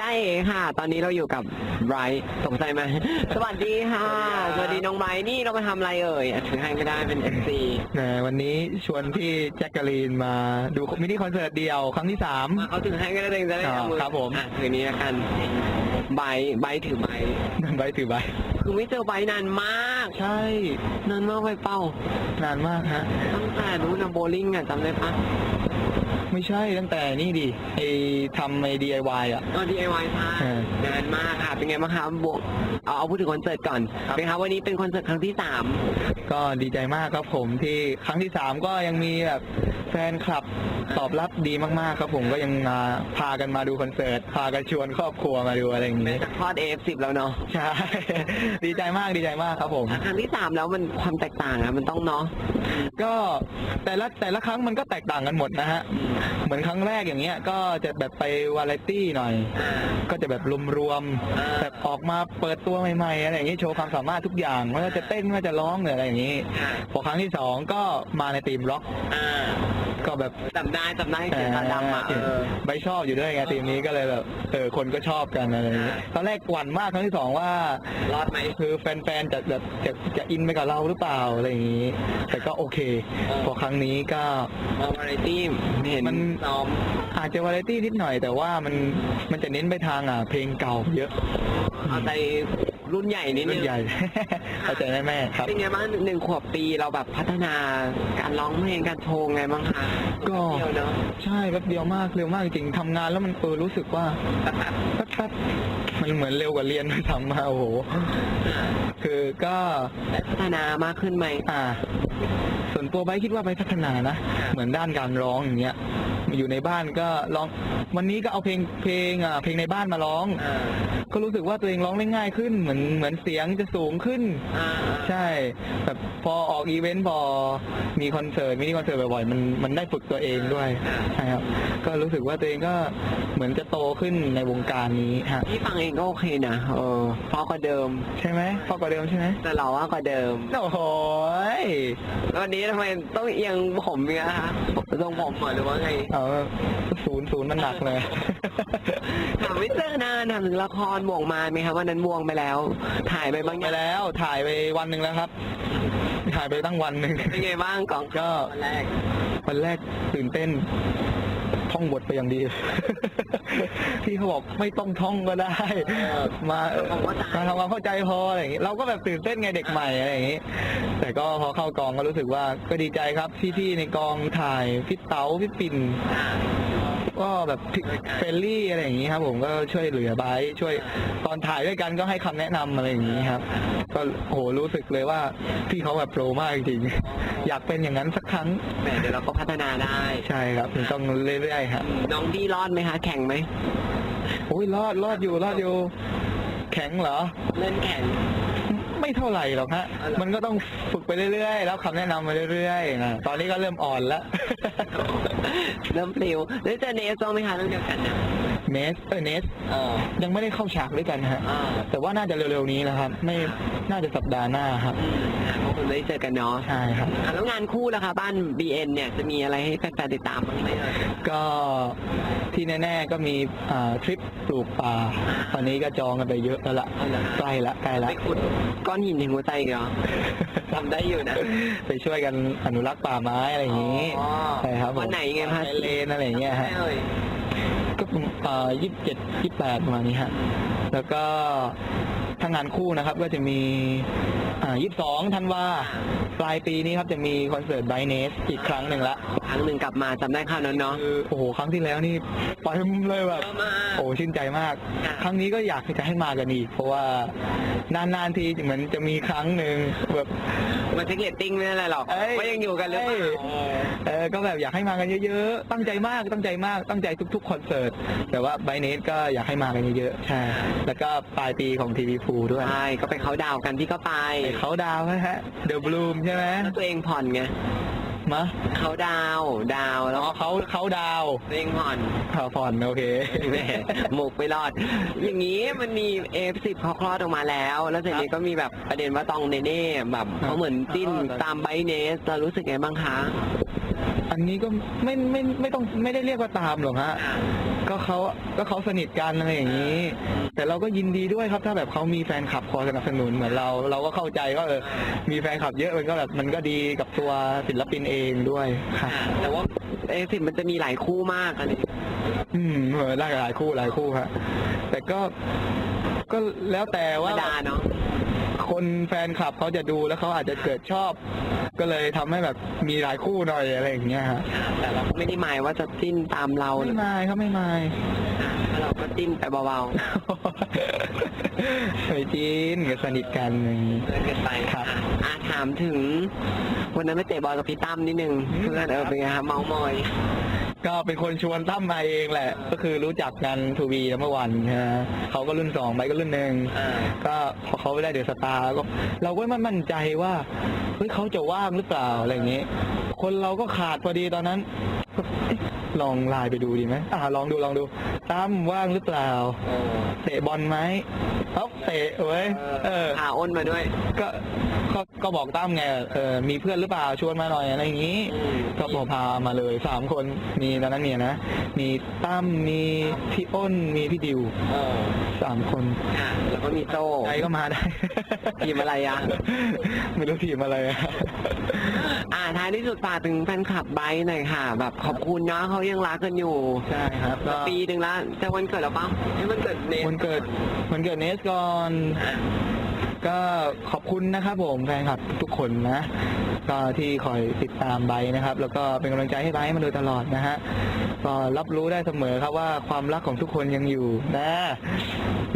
ได้เองค่ะ ตอนนี้เราอยู่กับไบรท์ตกใจไหม สวัสดีค่ะ สวัสดีน้องไบรท์นี่เรามาทำอะไรเอ่ยอะถือให้ไม่ได้เป็นเอฟซีแหมวันนี้ชวนพี่แจ็คกะลีนมาดูมินิคอนเสิร์ตเดียวครั้งที่สาม เขาถือให้ก็ได้เองจะได้อ่าเอามือครับผม อะถือนี้ละกันไบรท์ไบรท์ถือไบรท์ใบถือใบคือไม่เจอไบรท์นานมาก ใช่ นานมากไปเป้านานมากฮะ ตั้งแต่นู้นนะโบลิ่งอะจำได้ปะ ไม่ใช่ตั้งแต่นี่ดิไอทำไอ DIY อะตอน DIY ใช่เออ นานมากค่ะ เป็นไงบ้างคะบวกเอาเอาพูดถึงคอนเสิร์ตก่อนครับเป็นคะวันนี้เป็นคอนเสิร์ตครั้งที่สามก็ดีใจมากครับผมที่ครั้งที่สามก็ยังมีแบบแฟนคลับตอบรับดีมากๆครับผมก็ยังมาพากันมาดูคอนเสิร์ต พากันชวนครอบครัวมาดูอะไรอย่างแม้นี้จะคลอด AF10 แล้วเนาะใช่ดีใจมากดีใจมากครับผม ครั้งที่สามแล้วมันความแตกต่างอะมันต้องเนาะก็แต่ละแต่ละครั้งมันก็แตกต่างกันหมดนะฮะเหมือนครั้งแรกอย่างเงี้ย ก็จะแบบไปวาไรตี้หน่อยอ่าก็จะแบบรวมอ่าๆแบบออกมาเปิดตัวใหม่ๆอะไรอย่างงี้โชว์ความสามารถทุกอย่างไม่ว่าจะเต้นไม่ว่าจะร้องหรืออะไรอย่างงี้ค่ะพอครั้งที่สองก็มาในทีมร็อกอ่า ก็แบบจำได้จำได้เขียนตาดำอะเออ ใบชอบอยู่ด้วยไงทีมนี้ก็เลยแบบเออคนก็ชอบกันอะไรอย่างงี้อ่าตอนแรกหวั่นมากครั้งที่สองว่ารอดไหม คือแฟนๆจะแบบจะจะอินไปกับเราหรือเปล่าอะไรอย่างงี้ แต่ก็โอเคเออพอครั้งนี้ก็มาวาไรตี้เห็นมัน ซ้อมอาจจะวาไรตี้นิดหน่อย แต่ว่ามันมันจะเน้นไปทางอะเพลงเก่าเยอะ เอาใจ รุ่นใหญ่นิดนึรุ่งนใหญ่ เข้าใจแม่ๆครับ เป็นไงบ้างหนึ่งขวบปีเราแบบพัฒนาการร้องเพลงการโชว์ไงบ้างคะก็ เดียวเนาะใช่แป๊บเดียวมากเร็วมากจริงทำงานแล้วมันเออรู้สึกว่าแบบแป๊บๆมันเหมือนเร็วกว่าเรียนด้วยซ้ำมาโอ้โหคือก็ ได้พัฒนามากขึ้นไหม อ่า ส่วนตัวไบร์ทคิดว่าไปพัฒนานะ เหมือนด้านการร้องอย่างเงี้ย อยู่ในบ้านก็ร้อง วันนี้ก็เอาเพลงเพลงอ่าเพลงในบ้านมาร้อง อ่า ก็รู้สึกว่าตัวเองร้องได้ง่ายขึ้น เหมือนเหมือนเสียงจะสูงขึ้น อ่าใช่แบบพอออกอีเวนต์พอมีคอนเสิร์ตมินิคอนเสิร์ตบ่อยๆมันมันได้ฝึกตัวเองด้วยใช่ครับก็รู้สึกว่าตัวเองก็เหมือนจะโตขึ้นในวงการนี้ฮะพี่ฟังเองก็โอเคนะเออเพราะกว่าเดิม ใช่ไหมพอกว่าเดิมใช่ไหมแต่เราว่ากว่าเดิมโอ้โหยแล้ววันนี้ทำไมต้องเอียงผมเงี้ยคะทรงผมเหรอหรือว่าไงเอาศูนย์ศูนย์มันหนักเลยถามไม่เจอนานถามถึงละครบวงมาไหมคะวันนั้นบวงไปแล้ว ถ่ายไปบางอไปย่างแล้ว ถ่ายไปวันหนึ่งแล้วครับ ถ่ายไปตั้งวันหนึ่ง เป็นไงบ้างกล่องก็ วันแรกวันแรกตื่นเต้น ท่องบทไปอย่างดี พี่เขาบอกไม่ต้องท่องก็ได้ มาเออทำความเข้าใจมาทำความเข้าใจพออะไรอย่างงี้เราก็แบบตื่นเต้นไงเด็กใหม่อะไรอย่างงี้ แต่ก็พอเข้ากองก็รู้สึกว่าก็ดีใจครับพี่ๆในกองถ่ายพี่เต๋าพี่ปิ่นอ่า ก็แบบเฟรนลี่อะไรอย่างนี้ครับ ผมก็ช่วยเหลือไบร์ทช่วยตอนถ่ายด้วยกันก็ให้คำแนะนำอะไรอย่างนี้ครับ ก็โหรู้สึกเลยว่าพี่เขาแบบโปรมากจริงๆอยากเป็นอย่างนั้นสักครั้งแหมเดี๋ยวเราก็พัฒนาได้ ใช่ครับมันต้องเรื่อยๆครับน้องดีรอดไหมคะ แข่งไหม โอ้ยรอดรอดอยู่รอดอยู่ แข็งเหรอ เล่นแข่งไม่ เท่าไหร่หรอกฮะอ๋อเหรอมันก็ต้องฝึกไปเรื่อยๆ แล้วคำแนะนำไปเรื่อยๆนะตอนนี้ก็เริ่มอ่อนแล้ว เริ่มปลิวได้เจอเนสบ้างไหมคะเรื่องเดียวกันนะ เนสเออเนสเออ ยังไม่ได้เข้าฉากด้วยกันฮะ อ่า แต่ว่าน่าจะเร็วๆนี้นะครับ ไม่น่าจะสัปดาห์หน้าครับ อืมอะก็คงได้เจอกันเนาะใช่ครับ อะแล้วงานคู่ล่ะคะบ้าน BN เนี่ยจะมีอะไรให้แฟนๆติดตามบ้างไหมเอ่ย ก็ที่แน่ๆก็มีอ่าทริปปลูกป่า ตอนนี้ก็จองกันไปเยอะแล้วล่ะเอาเหรอใกล้ละใกล้ละ ไปขุดก้อนหินถึงหัวใจอีกเหรอ ทำได้อยู่นะไปช่วยกันอนุรักษ์ป่าไม้อะไรอย่างนี้อ๋อใช่ครับผมวันไหนไงคะไเลนอะไรอย่างเงี้ยฮะไม่เอ่ยก็ ยี่สิบเจ็ดยี่แปดประมาณนี้ฮะแล้วก็ถ้างานคู่นะครับก็จะมี อ่ายี่สองธันวาปลายปีนี้ครับจะมีคอนเสิร์ตไบเนสอีกครั้งหนึ่งละครั้งหนึ่งกลับมาจำได้ข่าวนั้นเนาะ คือโอ้โหครั้งที่แล้วนี่ไปเลยแบบเยอะมากโอ้ชื่นใจมาก ค่ะ ครั้งนี้ก็อยากจะให้มากันอีก เพราะว่านานๆทีเหมือนจะมีครั้งหนึ่งแบบ มันเช็คเรตติ้งไม่อะไรหรอกเอ้ย ว่ายังอยู่กันหรือเปล่าเอ้ยเออก็แบบอยากให้มากันเยอะๆ ตั้งใจมากตั้งใจมากตั้งใจทุกๆคอนเสิร์ต แต่ว่าไบเนสก็อยากให้มากันเยอะๆ ใช่ แล้วก็ปลายปีของทีวีฟูด้วย ใช่ก็ไปเขาดาวน์กันพี่ก็ไป ไปเขาดาวน์นะฮะเดอะบลูมใช่ไหมแล้วตัวเองผ่อนไงมะเขาดาวน์ดาวน์แล้แล้ววเขาเขาดาวน์ตัวเองผ่อนข่าวผ่อนโอเค แหมหมกไปรอด อย่างนี้มันมี F10 เขาคลอดออกมาแล้ว แล้วเสร็จนี้ก็มีแบบประเด็นว่าตองเนเน่แบบเขาเหมือนจิ้นอ๋อตามไบเนสเรารู้สึกไงบ้างคะ อันนี้ก็ไม่ไม่ไม่ต้องไม่ได้เรียกว่าตามหรอกฮะ ก็เขาก็เขาสนิทกันอะไรอย่างนี้ แต่เราก็ยินดีด้วยครับ ถ้าแบบเขามีแฟนคลับคอยสนับสนุนเหมือนเรา เราก็เข้าใจว่าเออมีแฟนคลับเยอะมันก็แบบมันก็ดีกับตัวศิลปินเองด้วยครับแต่ว่าเอสิมันจะมีหลายคู่มากอันนี้อืมเออได้หลายคู่หลายคู่ครับแต่ก็ก็แล้วแต่ธรรมว่าดาเนาะ คนแฟนคลับเขาจะดูแล้วเขาอาจจะเกิดชอบ ก็เลยทำให้แบบมีหลายคู่หน่อยอะไรอย่างเงี้ยฮะแต่เราก็ไม่ได้หมายว่าจะจิ้นตามเราไม่นะมายครับไม่มาย เราก็จิ้นไปเบาเคยจีนก็สนิทกันอย่างงี้ ๆเพื่อนกันไปครับอะถามถึงวันนั้นไปเตะบอลกับพี่ตั้มนิดนึงอืม เพื่อนเออเป็นไงครับเมามอย ก็เป็นคนชวนตั้มมาเองแหละ ก็คือรู้จักกันทูบีเมื่อวันฮะเขาก็รุ่นสองไปก็รุ่นหนึ่งอ่าก็พอเขาไปได้เดือดสตาร์ก็เราก็ไม่มั่นใจว่าเฮ้ยเขาจะว่างหรือเปล่าอะไรอย่างนี้ คนเราก็ขาดพอดีตอนนั้นก็เอ๊ะลองไลน์ไปดูดีไหมอ่าลองดูลองดูตั้มว่างหรือเปล่าเออเตะบอลไหมเอ้าเตะเว้ยเออพาอ้นมาด้วย ก็ ก็ก็บอกตั้มไงเออมีเพื่อนหรือเปล่าชวนมาหน่อยอะไรอย่างนี้อืมก็บอกพามาเลยสามคนมีตอนนั้นเนี่ยนะมีตั้มมีพี่อ้นมีพี่ดิวเออสามคนค่ะ แล้วก็มีโจใครก็มาได้ ทีมอะไรอะไม่รู้ทีมอะไรอะ อ่าท้ายที่สุดฝากถึงแฟนคลับไบร์ทหน่อยค่ะ แบบขอบคุณเนาะเขายังรักกันอยู่ใช่ครับก็ ปีหนึ่งละจะวันเกิดแล้วเปล่าให้วันเกิดเนวันเกิดวันเกิดเนสก่อน ก็ขอบคุณนะครับผมแฟนคลับทุกคนนะ ก็ที่คอยติดตามไบร์ทนะครับ แล้วก็เป็นกำลังใจให้ไบร์ทมาโดยตลอดนะฮะก็รับรู้ได้เสมอครับว่าความรักของทุกคนยังอยู่นะ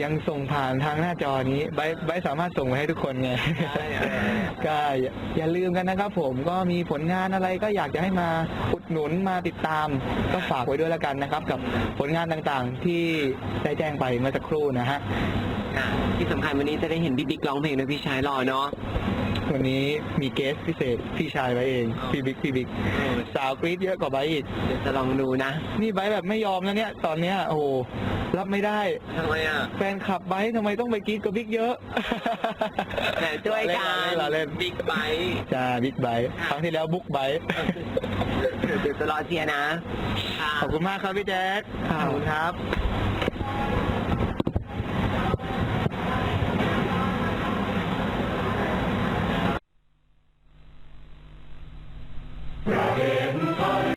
ยังส่งผ่านทางหน้าจอนี้ไบร์ทไบร์ทสามารถส่งไปให้ทุกคนไง ก็อย่าอย่าลืมกันนะครับผมก็มีผลงานอะไรก็อยากจะให้มาอุดหนุนมาติดตาม ก็ฝากไว้ด้วยแล้วกันนะครับ กับผลงานต่างๆที่ได้แจ้งไปเมื่อสักครู่นะฮะ ค่ะที่สำคัญวันนี้จะได้เห็นพี่บิ๊กร้องเพลงด้วยพี่ชายหล่อเนาะ วันนี้มีเกสพิเศษพี่ชายไว้เองพี่บิ๊กพี่บิ๊กสาวกรี๊ดเยอะกว่าไบร์ทอีกเดี๋ยวจะลองดูนะนี่ไบร์ทแบบไม่ยอมนะเนี่ย ตอนเนี้ยโอ้โหรับไม่ได้ ทำไมอะแฟนคลับไบร์ททำไมต้องไปกรี๊ดกับบิ๊กเยอะ แต่ช่วยกันเราเล่น บิ๊กไบค์ จ้าบิ๊กไบร์ทครั้งที่แล้วบุ๊กไบร์ทเดี๋ยวจะรอเชียร์นะ ขอบคุณมากครับพี่แจ๊คขอบคุณครับ